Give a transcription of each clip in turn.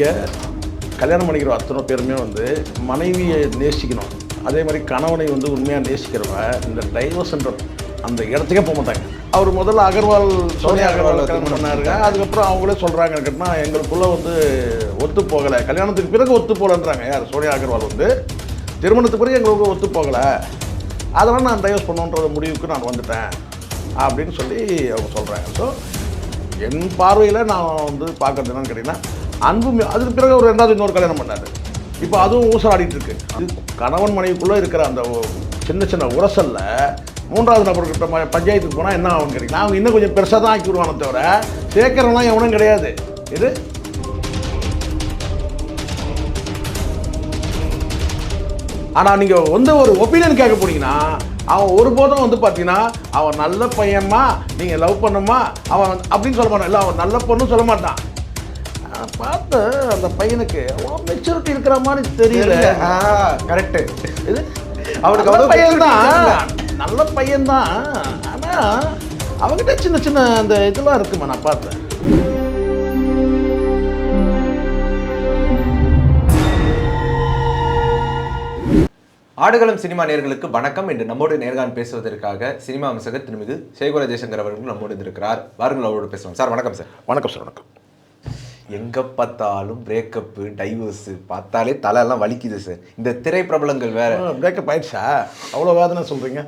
இங்கே கல்யாணம் பண்ணிக்கிற அத்தனை பேருமே வந்து மனைவியை நேசிக்கணும். அதே மாதிரி கணவனை வந்து உண்மையாக நேசிக்கிறவங்க இந்த டைவர்ஸ்ன்ற அந்த இடத்துக்கே போக மாட்டாங்க. அவர் முதல்ல அகர்வால் சோனியா அகர்வால் கல்யாணம் பண்ணாருங்க. அதுக்கப்புறம் அவங்களே சொல்கிறாங்க கேட்டினா எங்களுக்குள்ளே வந்து ஒத்து போகலை. கல்யாணத்துக்கு பிறகு ஒத்து போகலன்றாங்க யார்? சோனியா அகர்வால் வந்து. திருமணத்துக்கு பிறகு எங்களுக்கு ஒத்து போகலை. அதனால் நான் டைவர்ஸ் பண்ணுன்ற முடிவுக்கு நான் வந்துட்டேன் அப்படின்னு சொல்லி அவங்க சொல்கிறாங்க ஸோ என் பார்வையில் நான் வந்து பார்க்கறது என்னன்னு கேட்டிங்கன்னா அன்பு அதுக்கு பிறகு ஒரு ரெண்டாவது இன்னொரு கல்யாணம் பண்ணார். இப்போ அதுவும் ஊசலாடிட்டு இருக்கு. இது கணவன் மனைவிக்குள்ளே இருக்கிற அந்த சின்ன சின்ன உரசல்ல மூன்றாவது நபர்கிட்ட பஞ்சாயத்துக்கு போனால் என்ன ஆகும் கேட்டீங்கன்னா அவங்க இன்னும் கொஞ்சம் பெருசாக தான் ஆக்கி விடுவானே தவிர சேர்க்கறவனா எவனும் கிடையாது. இது? ஆனால் நீங்கள் வந்து ஒரு ஒப்பீனியன் கேட்க போனீங்கன்னா அவன் ஒருபோதும் வந்து பார்த்தீங்கன்னா அவன் நல்ல பையன்மா நீங்கள் லவ் பண்ணுமா அவன் அப்படின்னு சொல்ல மாட்டான். இல்லை அவன் நல்ல பொண்ணு சொல்ல மாட்டான். நான் பார்த்து அந்த பையனுக்கு அவ்வளோ மெச்சூரிட்டி இருக்கிற மாதிரி தெரியல. கரெக்ட் இது அவனுக்கு நல்ல அவ்வளவு பையன்தான் நல்ல பையன்தான் ஆனால் அவங்ககிட்ட சின்ன சின்ன அந்த இதெல்லாம் இருக்குமா நான் பார்த்தேன். ஆடுகளம் சினிமா நேயர்களுக்கு வணக்கம். என்று நம்மோடு நேர்காண் பேசுவதற்காக சினிமா அம்சகர் திருமிகு சேகுர ஜெயசங்கர் அவர்கள் நம்மோடு இருக்கிறார். வாருங்கள் அவரோடு பேசுவோம். சார் வணக்கம் சார். வணக்கம் சார். வணக்கம். எங்க பார்த்தாலும் பிரேக்கப்பு டைவர்ஸ் பார்த்தாலே தலையெல்லாம் வலிக்குது சார் இந்த திரை பிரபலங்கள் வேற பிரேக்கப் ஆயிடுச்சா? அவ்வளோ வேதனை சொல்கிறீங்க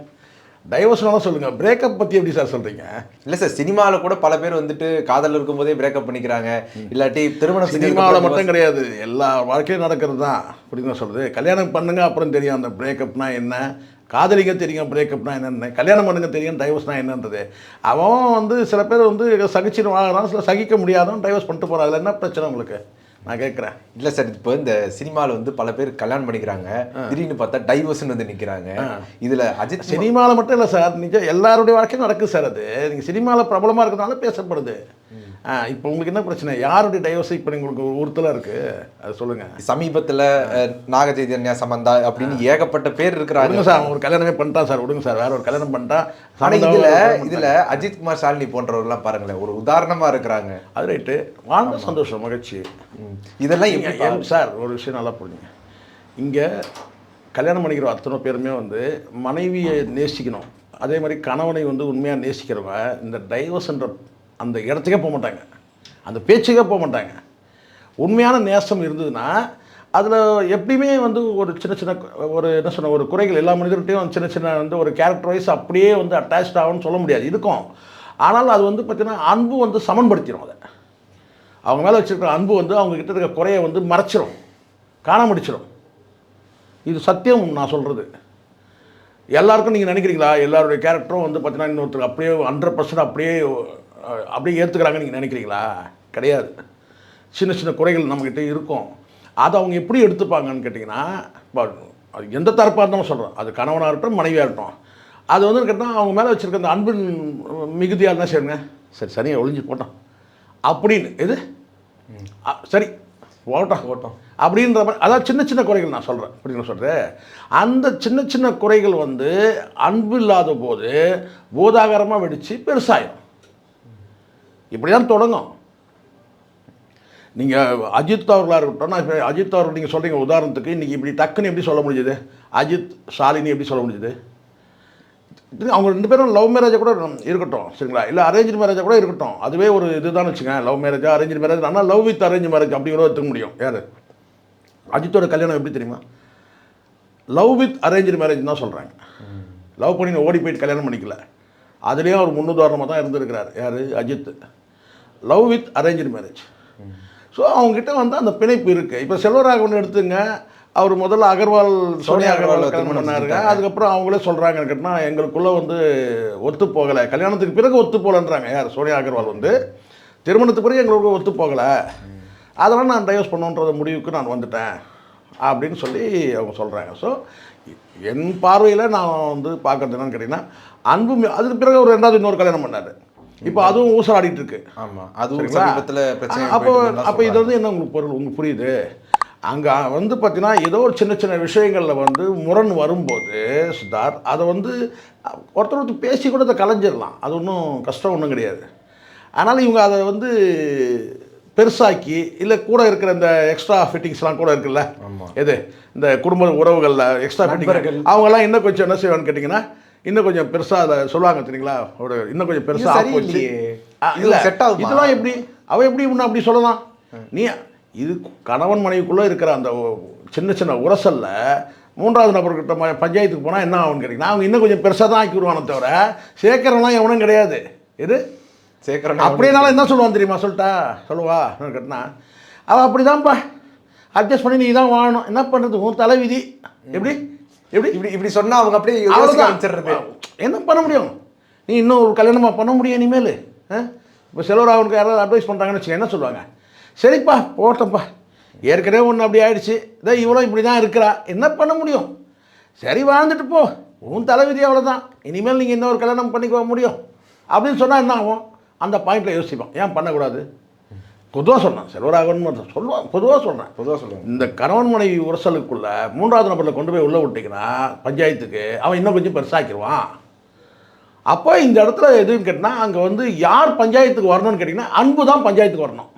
டைவர்ஸ்னாலும் சொல்லுங்கள் பிரேக்கப் பற்றி எப்படி சார் சொல்கிறீங்க இல்ல சார் சினிமால கூட பல பேர் வந்துட்டு காதல் இருக்கும்போதே பிரேக்கப் பண்ணிக்கிறாங்க. இல்லாட்டி திருமணம் சினிமாவில் மட்டும் கிடையாது. எல்லா வாழ்க்கையும் நடக்கிறது தான். அப்படின்னு சொல்கிறது கல்யாணம் பண்ணுங்க அப்புறம் தெரியும் அந்த பிரேக்கப்னா என்ன? காதலிங்க தெரியும் பிரேக்கப்னா என்னென்ன கல்யாணம் பண்ணுங்க தெரியும் டைவர்ஸ்னா என்னன்றது. அவன் வந்து சில பேர் வந்து சகிச்சுன்னு வாங்குறான் சில சகிக்க முடியாதவன் டைவர்ஸ் பண்ணிட்டு போகிறான் அதில் என்ன பிரச்சனை உங்களுக்கு? நான் கேட்குறேன். இல்ல சார் இப்போ இந்த சினிமால வந்து பல பேர் கல்யாணம் பண்ணிக்கிறாங்க. திடீர்னு பார்த்தா டைவர்ஸ்னு வந்து நிக்கிறாங்க. இதுல அஜித் சினிமா சினிமாவில் மட்டும் இல்லை சார் நிஜம் எல்லாருடைய வாழ்க்கையும் நடக்குது சார் அது. நீங்கள் சினிமாவில் பிரபலமாக இருக்கிறதுனால பேசப்படுது. இப்போ உங்களுக்கு என்ன பிரச்சனை? யாருடைய டைவர்ஸ் இப்போ உங்களுக்கு உறுத்தலாக இருக்குது அது சொல்லுங்கள் சமீபத்துல அஹ், நாக சைதன்யா சமந்தா அப்படின்னு ஏகப்பட்ட பேர் இருக்கிறாங்க. சார் அவன் ஒரு கல்யாணமே பண்ணிட்டான் சார். விடுங்க சார் வேற ஒரு கல்யாணம் பண்ணிட்டான் ஆனா சமந்தாவை இதுல. இதுல அஜித் குமார் ஷாலினி போன்றவர்கள்லாம் பாருங்களேன் ஒரு உதாரணமா இருக்கிறாங்க. அது ரைட்டு. வாழ்ந்த சந்தோஷம் மகிழ்ச்சி. இதெல்லாம் எப்படி சார் ஒரு விஷயம் நல்லா புரிஞ்சுங்க. இங்கே கல்யாணம் பண்ணிக்கிற அத்தனை பேருமே வந்து மனைவியை நேசிக்கணும். அதே மாதிரி கணவனை வந்து உண்மையாக நேசிக்கிறவங்க இந்த டைவர்ஸ்ன்ற அந்த இடத்துக்கே போக மாட்டாங்க. அந்த பேச்சுக்கே போக மாட்டாங்க. உண்மையான நேசம் இருந்ததுன்னா அதில் எப்படியுமே வந்து ஒரு சின்ன சின்ன ஒரு என்ன சொன்ன ஒரு குறைகள் எல்லா மனிதர்கிட்டையும் சின்ன சின்ன வந்து ஒரு கேரக்டர் வைஸ் அப்படியே வந்து அட்டாச்ட் ஆகும்னு சொல்ல முடியாது. இருக்கும். ஆனால் அது வந்து பார்த்திங்கன்னா அன்பு வந்து சமன்படுத்திடும் அதை. அவங்க மேலே வச்சுருக்கிற அன்பு வந்து அவங்க கிட்ட இருக்க குறையை வந்து மறைச்சிரும். காண முடிச்சிடும் இது சத்தியம் நான் சொல்கிறது எல்லாருக்கும் நீங்கள் நினைக்கிறீங்களா? எல்லாருடைய கேரக்டரும் வந்து பார்த்தீங்கன்னா இன்னொருத்தர் அப்படியே ஹண்ட்ரட் பர்சன்ட் அப்படியே அப்படியே ஏற்றுக்கிறாங்கன்னு நீங்கள் நினைக்கிறீங்களா? கிடையாது. சின்ன சின்ன குறைகள் நம்மக்கிட்ட இருக்கும். அதை அவங்க எப்படி எடுத்துப்பாங்கன்னு கேட்டிங்கன்னா அது எந்த தரப்பாக இருந்தாலும் சொல்கிறோம் அது கணவனாக இருக்கட்டும் மனைவியாக இருக்கட்டும். அது வந்து கேட்டால் அவங்க மேலே வச்சுருக்க அந்த அன்பின் மிகுதியாக இருந்தால் சரிங்க. சரி சரியா ஒளிஞ்சு போட்டோம். அப்படின்னு எது? சரி ஓட்டம். ஓட்டம். அப்படின்ற மாதிரி அதாவது சின்ன சின்ன குறைகள் நான் சொல்கிறேன் அப்படின்னு சொல்கிறேன் அந்த சின்ன சின்ன குறைகள் வந்து அன்பு இல்லாத போது பூதாகரமாக வெடித்து பெருசாயிடும் இப்படி தான் தொடங்கும். நீங்கள் அஜித் அவர்களாக இருக்கட்டும் நான் அஜித் அவர்கள் நீங்கள் சொல்கிறீங்க உதாரணத்துக்கு இன்றைக்கி இப்படி டக்குன்னு எப்படி சொல்ல முடியுது அஜித் ஷாலினி எப்படி சொல்ல முடியுது இது அவங்க ரெண்டு பேரும் லவ் மேரேஜை கூட இருக்கட்டும் சரிங்களா? இல்லை அரேஞ்ச் மேரேஜை கூட இருக்கட்டும். அதுவே ஒரு இதுதான் வச்சுங்க லவ் மேரேஜா அரேஞ்ச் மேரேஜ் ஆனால் லவ் வித் அரேஞ்ச் மேரேஜ் அப்படி கூட எடுத்துக்க முடியும். யார்? அஜித்தோட கல்யாணம் எப்படி தெரியுமா? லவ் வித் அரேஞ்ச் மேரேஜ் தான் சொல்கிறாங்க லவ் பண்ணி ஓடி போயிட்டு கல்யாணம் பண்ணிக்கல. அதுலேயும் அவர் முன்னுதாரணமாக தான் இருந்திருக்கிறார். யார்? Ajith. Love with arrange marriage so அவங்ககிட்ட வந்து அந்த பிணைப்பு இருக்குது இப்போ செல்வராகவன் எடுத்துங்க. அவர் முதல்ல அகர்வால் சோனியா அகர்வால் கல்யாணம் பண்ணாருங்க. அதுக்கப்புறம் அவங்களே சொல்கிறாங்க கேட்டினா எங்களுக்குள்ளே வந்து ஒத்து போகலை. கல்யாணத்துக்கு பிறகு ஒத்து போகலன்றாங்க. யார்? சோனியா அகர்வால் வந்து. திருமணத்துக்கு பிறகு எங்களுக்கு ஒத்து போகலை. அதனால் நான் டைவர்ஸ் பண்ணுன்ற முடிவுக்கு நான் வந்துட்டேன். அப்படின்னு சொல்லி அவங்க சொல்கிறாங்க ஸோ என் பார்வையில் நான் வந்து பார்க்கறது என்னன்னு கேட்டிங்கன்னா அன்பு அதுக்கு பிறகு ஒரு ரெண்டாவது இன்னொரு கல்யாணம் பண்ணார். இப்போ அதுவும் ஊசலாடிட்டு இருக்கு ஆமா. அதுவும்? சமீபத்துல பிரச்சனை அப்போ அப்போ இது வந்து என்ன உங்களுக்கு பொருள் உங்களுக்கு புரியுது? அங்கே வந்து பார்த்தீங்கன்னா ஏதோ ஒரு சின்ன சின்ன விஷயங்களில் வந்து முரண் வரும்போது சித்தார்த் அதை வந்து ஒருத்தர் ஒருத்தர் பேசி கூட அதை கலைஞ்சிடலாம். அது ஒன்றும் கஷ்டம் ஒன்றும் கிடையாது. ஆனால் இவங்க அதை வந்து பெருசாக்கி இல்லை கூட இருக்கிற இந்த எக்ஸ்ட்ரா ஃபிட்டிங்ஸ்லாம் கூட இருக்குல்ல. எது? இந்த குடும்ப உறவுகளில் எக்ஸ்ட்ரா. ஃபிட்டிங் அவங்கெல்லாம் இன்னும் கொஞ்சம் என்ன செய்வான்னு கேட்டிங்கன்னா இன்னும் கொஞ்சம் பெருசாக அதை சொல்லுவாங்க தெரியுங்களா? ஒரு இன்னும் கொஞ்சம் பெருசாக இல்லை set ஆகுமா? இதெல்லாம் எப்படி அவ எப்படி இன்னும் அப்படி சொல்லலாம்? நீ இது கணவன் மனைவிக்குள்ளே இருக்கிற அந்த சின்ன சின்ன உரசல்ல மூன்றாவது நபர்கிட்ட பஞ்சாயத்துக்கு போனால் என்ன ஆகும்னு கேட்டிங்கன்னா அவங்க இன்னும் கொஞ்சம் பெருசாக தான் ஆக்கி விடுவானே தவிர சேர்க்கறவனா எவனும் கிடையாது. இது சேர்க்கிறேன் அப்படினாலும் என்ன சொல்லுவான் தெரியுமா? சொல்லிட்டா சொல்லுவா கேட்டினா அவள் அப்படி தான்ப்பா அட்ஜஸ்ட் பண்ணி நீ தான் வாழணும். என்ன பண்ணுறது உன் தலைவிதி. எப்படி? எப்படி? இப்படி இப்படி சொன்னா அவங்க அப்படியே யோசிக்க ஆரம்பிச்சிடுறது. என்ன பண்ண முடியும்? நீ இன்னும் ஒரு கல்யாணமா பண்ண முடியும் இனிமேல் இப்போ செலவர் அவனுக்கு யாராவது அட்வைஸ் பண்ணுறாங்கன்னு வச்சுக்க என்ன சொல்லுவாங்க? சரிப்பா போட்டோம்ப்பா ஏற்கனவே ஒன்று அப்படி ஆயிடுச்சு. இதோ இவ்வளோ இப்படி தான் இருக்கிறா. என்ன பண்ண முடியும்? சரி வாழ்ந்துட்டு போ. உன் தலைவிதி அவ்வளோதான் இனிமேல் நீங்கள் இன்னொரு கல்யாணம் பண்ணிக்க முடியும். அப்படின்னு சொன்னால் என்ன ஆகும்? அந்த பாயிண்டில் யோசிப்பான் ஏன் பண்ணக்கூடாது? பொதுவாக சொன்னான். செல்வராகவன் சொல்லுவான் பொதுவாக சொல்கிறேன் பொதுவா சொல்லுவாங்க. இந்த கணவன் மனைவி உரசலுக்குள்ள மூன்றாவது நபரில் கொண்டு போய் உள்ளே விட்டிங்கன்னா பஞ்சாயத்துக்கு அவன் இன்னும் கொஞ்சம் பெருசாக்கிடுவான். அப்போ இந்த இடத்துல எதுன்னு கேட்டினா அங்கே வந்து யார் பஞ்சாயத்துக்கு வரணும்னு கேட்டிங்கன்னா அன்பு தான் பஞ்சாயத்துக்கு வரணும்.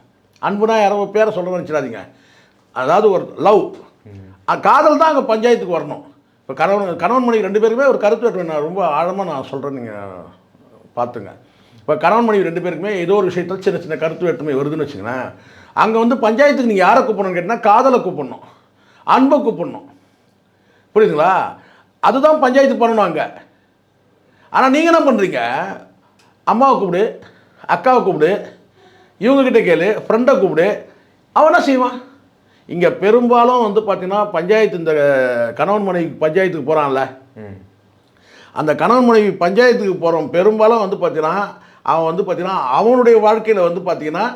அன்புனா யாரோ பேரை சொல்கிறேன்னு வச்சிடாதீங்க அதாவது ஒரு லவ். காதல் தான் அங்கே பஞ்சாயத்துக்கு வரணும். இப்போ கணவன் கணவன் மனைவி ரெண்டு பேருமே ஒரு கருத்து ரொம்ப ஆழமாக நான் சொல்கிறேன் நீங்கள் பார்த்துங்க. இப்போ கணவன் மனைவி ரெண்டு பேருக்குமே ஏதோ ஒரு விஷயத்தில் சின்ன சின்ன கருத்து வேற்றுமை வருதுன்னு வச்சுங்களேன் அங்கே வந்து பஞ்சாயத்துக்கு நீங்கள் யாரை கூப்பிடணும்னு கேட்டிங்கன்னா காதலை கூப்பிடணும். அன்பை கூப்பிடணும். புரியுதுங்களா? அதுதான் பஞ்சாயத்து பண்ணணும் அங்கே ஆனால் நீங்கள் என்ன பண்ணுறீங்க அம்மாவை கூப்பிடு அக்காவை கூப்பிடு இவங்கக்கிட்ட கேளு ஃப்ரெண்டை கூப்பிடு அவன் என்ன செய்வான்? இங்கே பெரும்பாலும் வந்து பார்த்தீங்கன்னா பஞ்சாயத்து இந்த கணவன் மனைவி பஞ்சாயத்துக்கு போகிறான்ல ம். அந்த கணவன் மனைவி பஞ்சாயத்துக்கு போகிறவன் பெரும்பாலும் வந்து பார்த்தீங்கன்னா அவன் வந்து பார்த்தீங்கன்னா அவனுடைய வாழ்க்கையில் வந்து பார்த்தீங்கன்னா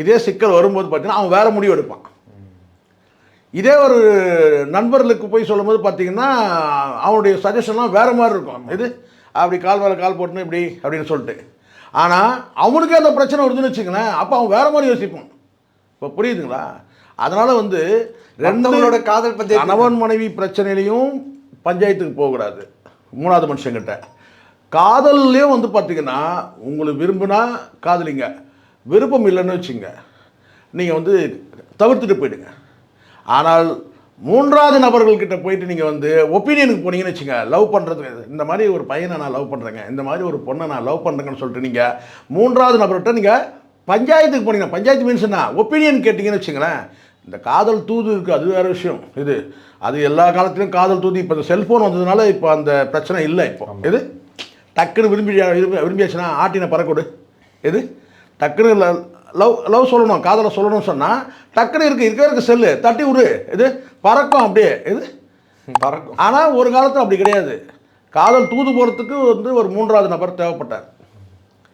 இதே சிக்கல் வரும்போது பார்த்தீங்கன்னா அவன் வேறு முடிவு எடுப்பான். இதே ஒரு நண்பர்களுக்கு போய் சொல்லும்போது பார்த்தீங்கன்னா அவனுடைய சஜஷன்லாம் வேறு மாதிரி இருக்கும். இது அப்படி கால் மேலே கால் போட்டுன்னு இப்படி அப்படின்னு சொல்லிட்டு. ஆனால் அவனுக்கே அந்த பிரச்சனை வருதுன்னு வச்சுங்களேன் அப்போ அவன் வேறு மாதிரி யோசிப்பான். இப்போ புரியுதுங்களா? அதனால் வந்து ரெண்டவங்களோட காதல் பஞ்சாயத்து கணவன் மனைவி பிரச்சனையிலையும் பஞ்சாயத்துக்கு போகக்கூடாது. மூணாவது மனுஷங்கிட்ட காதல்லையும் வந்து பார்த்தீங்கன்னா உங்களுக்கு விரும்பினா காதலிங்க. விருப்பம் இல்லைன்னு வச்சுங்க. நீங்கள் வந்து தவிர்த்துட்டு போயிடுங்க. ஆனால் மூன்றாவது நபர்கள்கிட்ட போயிட்டு நீங்கள் வந்து ஒப்பீனியனுக்கு போனீங்கன்னு வச்சுங்க லவ் பண்ணுறதுக்கு இந்த மாதிரி ஒரு பையனை நான் லவ் பண்ணுறேங்க இந்த மாதிரி ஒரு பொண்ணை நான் லவ் பண்ணுறேங்கன்னு சொல்லிட்டு நீங்கள் மூன்றாவது நபர்கிட்ட நீங்கள் பஞ்சாயத்துக்கு போனீங்கன்னா பஞ்சாயத்து மீன்ஸ் என்ன? ஒப்பீனியன் கேட்டிங்கன்னு வச்சுங்களேன். இந்த காதல் தூது இருக்குது அது வேறு விஷயம். இது அது எல்லா காலத்துலையும் காதல் தூது இப்போ இந்த செல்ஃபோன் வந்ததுனால இப்போ அந்த பிரச்சனை இல்லை இப்போ. இது? டக்குன்னு விரும்பி விரும்பி விரும்பியாச்சுன்னா ஆட்டின பறக்கொடு. எது? டக்குன்னு லவ் லவ் சொல்லணும் காதலை சொல்லணும்னு சொன்னால் டக்குன்னு இருக்கு இருக்க இருக்க செல்லு தட்டி விடு. இது பறக்கும் அப்படியே. இது பறக்கும். ஆனால் ஒரு காலத்தில் அப்படி கிடையாது. காதல் தூது போகிறதுக்கு வந்து ஒரு மூன்றாவது நபர் தேவைப்பட்டார்.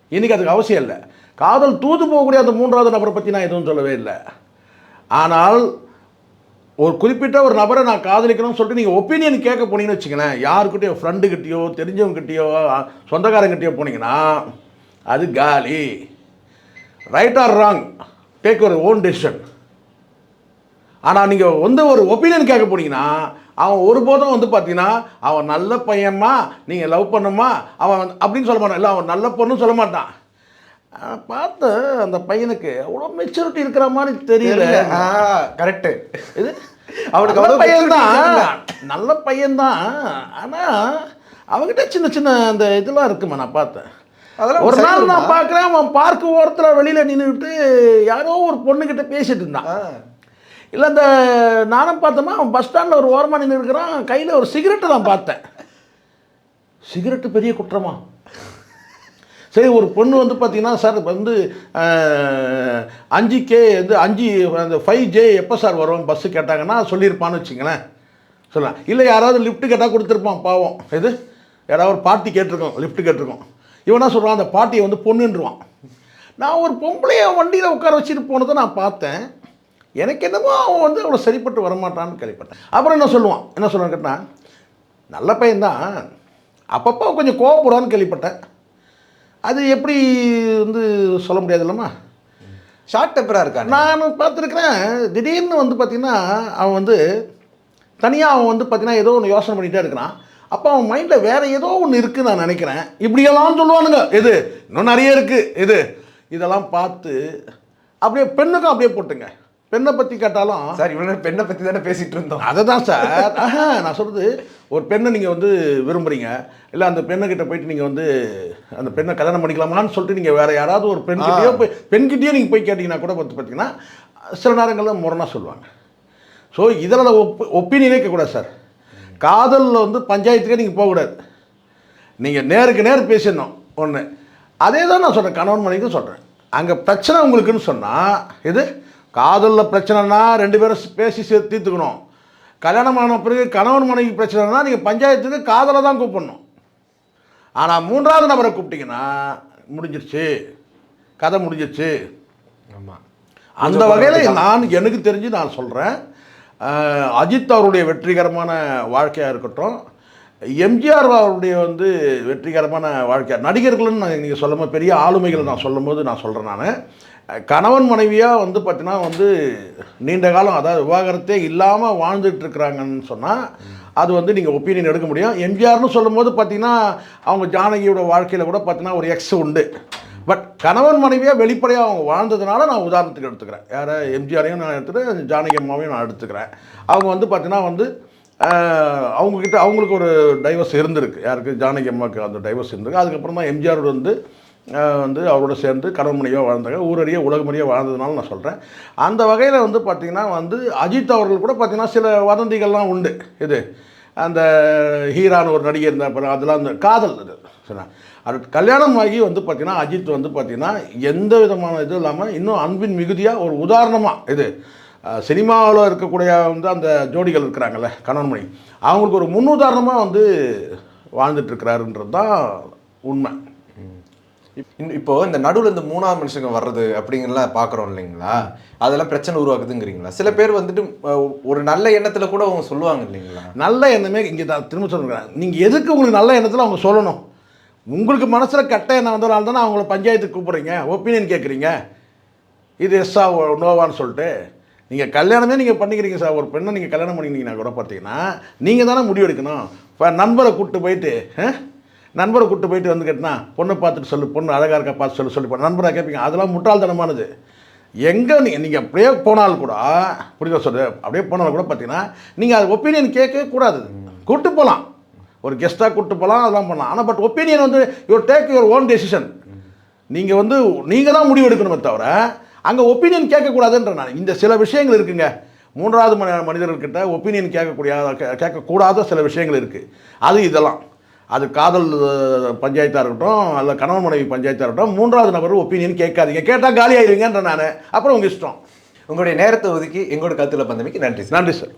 இன்னைக்கு அதுக்கு அவசியம் இல்லை. காதல் தூது போகக்கூடிய அந்த மூன்றாவது நபரை பற்றி நான் எதுவும் சொல்லவே இல்லை. ஆனால் ஒரு குறிப்பிட்ட ஒரு நபரை நான் காதலிக்கணும்னு சொல்லிட்டு நீங்கள் ஒப்பீனியன் கேட்க போனீங்கன்னு வச்சுங்களேன் யாருக்கிட்டயோ ஃப்ரெண்டுக்கிட்டேயோ தெரிஞ்சவங்ககிட்டயோ சொந்தக்காரங்கிட்டயோ போனீங்கன்னா அது காலி. ரைட் ஆர் ராங் டேக் ஒரு ஓன் டெசிஷன் ஆனால் நீங்கள் வந்து ஒரு ஒப்பீனியன் கேட்க போனீங்கன்னா அவன் ஒருபோதும் வந்து பார்த்தீங்கன்னா அவன் நல்ல பையன்மா நீங்கள் லவ் பண்ணுமா அவன் அப்படின்னு சொல்ல மாட்டான். இல்லை அவன் நல்ல பொண்ணுன்னு சொல்ல மாட்டான். பார்த்து அந்த பையனுக்கு அவ்வளோ மெச்சூரிட்டி இருக்கிற மாதிரி தெரியல. கரெக்ட் இது அவனுக்கு நல்ல பையன்தான் நல்ல பையன்தான் ஆனால் அவன்கிட்ட சின்ன சின்ன அந்த இதெல்லாம் இருக்குமா நான் பார்த்தேன். அதெல்லாம் ஒரு நாள்? நான் பார்க்குறேன் அவன் பார்க் ஓரத்தில் வெளியில் நின்றுக்கிட்டு யாரோ ஒரு பொண்ணுக்கிட்ட பேசிட்டு இருந்தான். இல்லை இந்த நானும் பார்த்தோமா அவன் பஸ் ஸ்டாண்டில் ஒரு ஓரமாக நின்று இருக்கிறான் கையில் ஒரு சிகரெட்டு தான் பார்த்தேன். சிகரெட்டு பெரிய குற்றமா? சரி ஒரு பொண்ணு வந்து பார்த்தீங்கன்னா சார் வந்து அஞ்சு கே வந்து அஞ்சு அந்த ஃபைவ் ஜே எப்போ சார் வரும்? பஸ்ஸு கேட்டாங்கன்னா சொல்லியிருப்பான்னு வச்சுங்களேன் சொல்லலாம். இல்லை யாராவது லிஃப்ட் கேட்டால் கொடுத்துருப்பான் பாவம். எது யாராவது ஒரு பாட்டி கேட்டிருக்கோம் லிஃப்ட் கேட்டிருக்கோம். இவனா சொல்கிறான் அந்த பாட்டியை வந்து பொண்ணுன்றுவான். நான் ஒரு பொம்பளைய வண்டியில் உட்கார வச்சுட்டு போனதை நான் பார்த்தேன். எனக்கு என்னமோ அவன் வந்து அவ்வளோ சரிப்பட்டு வரமாட்டான்னு கேள்விப்பட்டேன். அப்புறம் என்ன சொல்லுவான்? என்ன சொல்லுவான்னு கேட்டால் நல்ல பையன்தான். அப்பப்போ கொஞ்சம் கோவப்படுவான்னு கேள்விப்பட்டேன். அது எப்படி வந்து சொல்ல முடியாது இல்லைம்மா? ஷார்ட் டெம்பரா இருக்கானே. நான் பார்த்துருக்குறேன். திடீர்னு வந்து பார்த்தீங்கன்னா அவன் வந்து தனியாக அவன் வந்து பார்த்தீங்கன்னா ஏதோ ஒன்று யோசனை பண்ணிகிட்டே இருக்கிறான். அப்போ அவன் மைண்டில் வேறு ஏதோ ஒன்று இருக்குது நான் நினைக்கிறேன். இப்படியெல்லாம் சொல்லுவானுங்க. எது? இன்னும் நிறைய இருக்குது எது? இதெல்லாம் பார்த்து அப்படியே பெண்ணுக்கும் அப்படியே போட்டுங்க. பெண்ணை பற்றி கேட்டாலும் சார் இவ்வளவு நேரம் பெண்ணை பத்தி தானே பேசிட்டு இருந்தோம். அதை தான் சார் நான் சொல்கிறது ஒரு பெண்ணை நீங்கள் வந்து விரும்புகிறீங்க இல்லை அந்த பெண்ணுக்கிட்ட போயிட்டு நீங்கள் வந்து அந்த பெண்ணை கல்யாணம் பண்ணிக்கலாமான்னு சொல்லிட்டு நீங்கள் வேறு யாராவது ஒரு பெண்கிட்டயோ போய் பெண்கிட்டயோ நீங்கள் போய் கேட்டிங்கன்னா கூட பார்த்து பார்த்தீங்கன்னா சில நேரங்களில் முரணாக சொல்லுவாங்க. ஸோ இதில் ஒப் ஒப்பீனியனே இருக்கக்கூடாது சார். காதலில் வந்து பஞ்சாயத்துக்கே நீங்கள் போகக்கூடாது நீங்கள் நேருக்கு நேர் பேசிடணும் ஒன்று அதே தான் நான் சொல்கிறேன் கணவன் மனைவிக்கும் சொல்கிறேன் அங்கே பிரச்சனை உங்களுக்குன்னு சொன்னால் இது காதலில் பிரச்சனைனா ரெண்டு பேரும் பேசி தீர்த்துக்கணும். கல்யாணம் ஆன பிறகு கணவன் மனைவி பிரச்சனைனா நீங்கள் பஞ்சாயத்துக்கு காதலை தான் கூப்பிடணும். ஆனால் மூன்றாவது நபரை கூப்பிட்டீங்கன்னா முடிஞ்சிருச்சு. கதை முடிஞ்சிருச்சு. ஆமா. அந்த வகையில் நான் எனக்கு தெரிஞ்சு நான் சொல்கிறேன் அஜித் அவருடைய வெற்றிகரமான வாழ்க்கையாக இருக்கட்டும் எம்ஜிஆர் அவருடைய வந்து வெற்றிகரமான வாழ்க்கை. நடிகர்கள்னு நீங்கள் சொல்லும்போது பெரிய ஆளுமைகளை நான் சொல்லும்போது நான் சொல்கிறேன் நான். கணவன் மனைவியாக வந்து பார்த்தீங்கன்னா வந்து நீண்ட காலம் அதாவது விவாகரத்தே இல்லாமல் வாழ்ந்துட்டு இருக்கிறாங்கன்னு சொன்னால் அது வந்து நீங்கள் ஒப்பீனியன் எடுக்க முடியும். எம்ஜிஆர்னு சொல்லும்போது பார்த்தீங்கன்னா அவங்க ஜானகியோட வாழ்க்கையில் கூட பார்த்தீங்கன்னா ஒரு எக்ஸ் உண்டு. பட் கணவன் மனைவியாக வெளிப்படையாக அவங்க வாழ்ந்ததுனால நான் உதாரணத்துக்கு எடுத்துக்கிறேன். யாரை? எம்ஜிஆரையும் நான் எடுத்துட்டு ஜானகி அம்மாவையும் நான் எடுத்துக்கிறேன். அவங்க வந்து பார்த்தீங்கன்னா வந்து அவங்கக்கிட்ட அவங்களுக்கு ஒரு டைவர்ஸ் இருந்திருக்கு. யாருக்கு? ஜானகி அம்மாவுக்கு அந்த டைவர்ஸ் இருந்திருக்கு. அதுக்கப்புறம் தான் எம்ஜிஆரோட வந்து வந்து அவரோட சேர்ந்து கணவன் வாழ்ந்தாங்க. ஊரறிய உலகமறிய வாழ்ந்ததுனால நான் சொல்கிறேன் அந்த வகையில் வந்து பார்த்திங்கன்னா வந்து அஜித் அவர்கள் கூட பார்த்திங்கன்னா சில வதந்திகள்லாம் உண்டு. இது அந்த ஹீரான்னு ஒரு நடிகை இருந்தால் அப்புறம் அதெல்லாம் அந்த காதல் இது சரிண்ணா அது கல்யாணம் ஆகி வந்து பார்த்திங்கன்னா அஜித் வந்து பார்த்திங்கன்னா எந்த விதமான இதுவும் இல்லாமல் இன்னும் அன்பின் மிகுதியாக ஒரு உதாரணமாக இது சினிமாவில் இருக்கக்கூடிய வந்து அந்த ஜோடிகள் இருக்கிறாங்கல்ல கணவன்மணி அவங்களுக்கு ஒரு முன்னுதாரணமாக வந்து வாழ்ந்துட்டுருக்கிறாருன்றது தான் உண்மை. இப்போ இந்த நடுவில் இந்த மூணாவது மனுஷங்க வர்றது அப்படிங்கலாம் பார்க்குறோம் இல்லைங்களா? அதெல்லாம் பிரச்சனை உருவாக்குதுங்கிறீங்களா? சில பேர் வந்துட்டு ஒரு நல்ல எண்ணத்தில் கூட அவங்க சொல்லுவாங்க இல்லைங்களா? நல்ல எண்ணமே இங்கே தான் திரும்ப சொல்லுறேன் நீங்கள் எதுக்கு உங்களுக்கு நல்ல எண்ணத்தில் அவங்க சொல்லணும்? உங்களுக்கு மனசில் கெட்ட எண்ணம் வந்ததுனால தானே அவங்கள பஞ்சாயத்துக்கு கூப்பிட்றீங்க? ஒப்பீனியன் கேட்குறீங்க இது எஸ்ஸா நோவான்னு சொல்லிட்டு நீங்கள் கல்யாணமே நீங்கள் பண்ணிக்கிறீங்க சார். ஒரு பெண்ணை நீங்கள் கல்யாணம் பண்ணிக்கிறீங்கன்னா கூட பார்த்தீங்கன்னா நீங்கள் தானே முடிவு எடுக்கணும் இப்போ நண்பரை கூப்பிட்டு போயிட்டு நண்பரை கூப்பிட்டு போயிட்டு வந்து கேட்டினா பொண்ணை பார்த்துட்டு சொல்லு பொண்ணு அழகாக இருக்கா பார்த்து சொல்லு சொல்லி நண்பரை கேட்பீங்க அதெல்லாம் முட்டாள்தனமானது. எங்கே நீங்கள் நீங்கள் அப்படியே போனாலும் கூட புரியுதா சொல்லு அப்படியே போனாலும் கூட பார்த்தீங்கன்னா நீங்கள் அது ஒப்பீனியன் கேட்கவே கூடாது. கூப்பிட்டு போகலாம் ஒரு கெஸ்ட்டாக கூப்பிட்டு போகலாம் அதெல்லாம் பண்ணலாம். ஆனால் பட் ஒப்பீனியன் வந்து your take your own decision நீங்கள் வந்து நீங்கள் தான் முடிவு எடுக்கணுமே தவிர அங்கே ஒப்பீனியன் கேட்கக்கூடாதுன்ற நான். இந்த சில விஷயங்கள் இருக்குங்க. மூன்றாவது மனிதர்கிட்ட ஒப்பீனியன் கேட்கக்கூடிய கேட்கக்கூடாத சில விஷயங்கள் இருக்குது அது இதெல்லாம். அது காதல் பஞ்சாயத்தாக இருக்கட்டும் அல்ல கணவன் மனைவி பஞ்சாயத்தாக இருக்கட்டும் மூன்றாவது நபர் ஒப்பீனியன் கேட்காதீங்க. கேட்டால் காலி ஆயிருவீங்கன்ற நான். அப்புறம் உங்கள் இஷ்டம். உங்களுடைய நேரத்தை ஒதுக்கி எங்களோட கருத்துல பந்தமைக்கு நன்றி சார். நன்றி சார்.